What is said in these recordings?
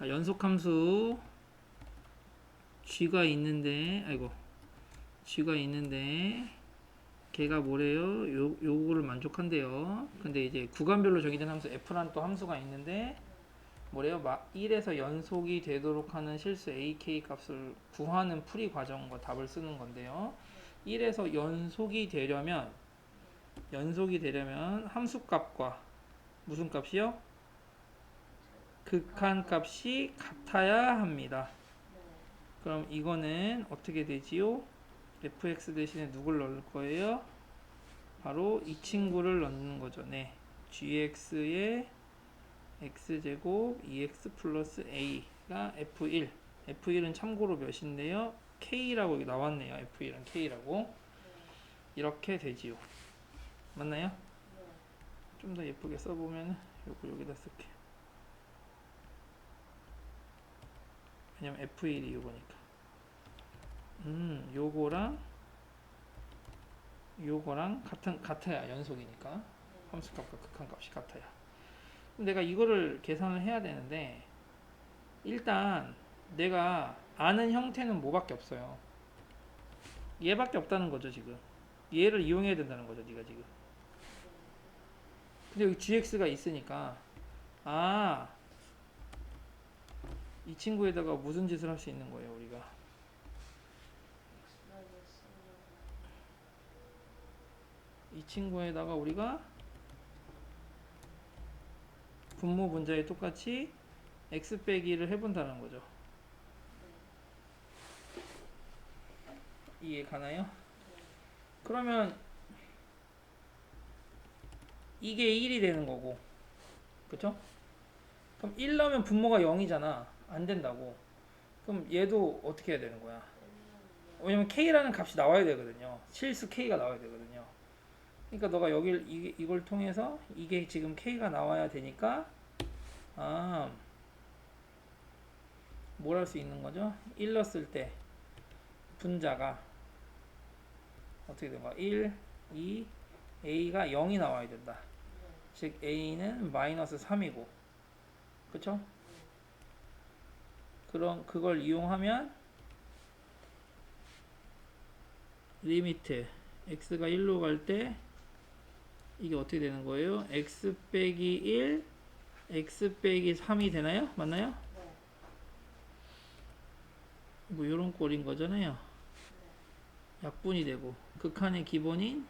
자, 연속함수 쥐가 있는데 아이고 쥐가 있는데 걔가 뭐래요? 요 요거를 만족한대요. 근데 이제 구간별로 정의된 함수 f란 또 함수가 있는데 뭐래요? 마, 1에서 연속이 되도록 하는 실수 ak 값을 구하는 풀이 과정과 답을 쓰는 건데요. 1에서 연속이 되려면 연속이 되려면 함수 값과 무슨 값이요? 극한 값이 같아야 합니다. 그럼 이거는 어떻게 되지요? fx 대신에 누굴 넣을 거예요? 바로 이 친구를 넣는 거죠. 네. gx의 x제곱 2x 플러스 a가 f1. f1은 참고로 몇인데요? k라고 여기 나왔네요. f1은 k라고. 이렇게 되지요. 맞나요? 좀 더 예쁘게 써보면 요거 여기다 쓸게. 왜냐면 F1이 요거니까. 음, 요거랑 요거랑 같은 같아야 연속이니까 함수값과 극한값이 같아야. 내가 이거를 계산을 해야 되는데 일단 내가 아는 형태는 뭐밖에 없어요. 얘밖에 없다는 거죠 지금. 얘를 이용해야 된다는 거죠 네가 지금. 근데 여기 gx가 있으니까 아 이 친구에다가 무슨 짓을 할 수 있는 거예요 우리가 이 친구에다가 우리가 분모 분자에 똑같이 x 빼기 를 해본다는 거죠 이해 가나요? 그러면 이게 1이 되는 거고 그쵸? 그럼 1 넣으면 분모가 0이잖아 안 된다고 그럼 얘도 어떻게 해야 되는 거야 왜냐면 k라는 값이 나와야 되거든요 실수 k가 나와야 되거든요 그러니까 너가 여길 이, 이걸 통해서 이게 지금 k가 나와야 되니까 아 뭘 할 수 있는 거죠? 1 넣었을 때 분자가 어떻게 된 거야? 1, 2, a가 0이 나와야 된다 즉 a는 마이너스 3이고 그쵸? 그럼 그걸 이용하면 리미트 x가 1로 갈 때 이게 어떻게 되는 거예요? x 빼기 1 x 빼기 3이 되나요? 맞나요? 뭐 요런 꼴인 거잖아요 약분이 되고 극한의 기본인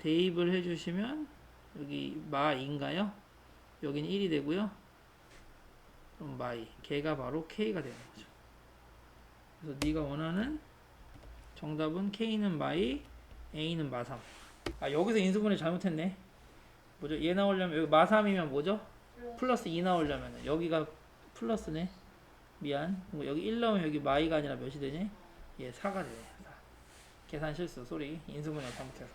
대입을 해주시면 여기 마인가요? 여기는 1이 되고요. 마이 걔가 바로 k가 되는 거죠. 그래서 네가 원하는 정답은 k는 마이, a는 마3. 아 여기서 인수분해 잘못했네. 뭐죠? 얘 나오려면 여기 마3이면 뭐죠? 플러스 2 나오려면 여기가 플러스네. 미안. 여기 1 나오면 여기 마이가 아니라 몇이 되니? 얘 4가 되네. 4. 계산 실수. 소리. 인수분해 잘못해서.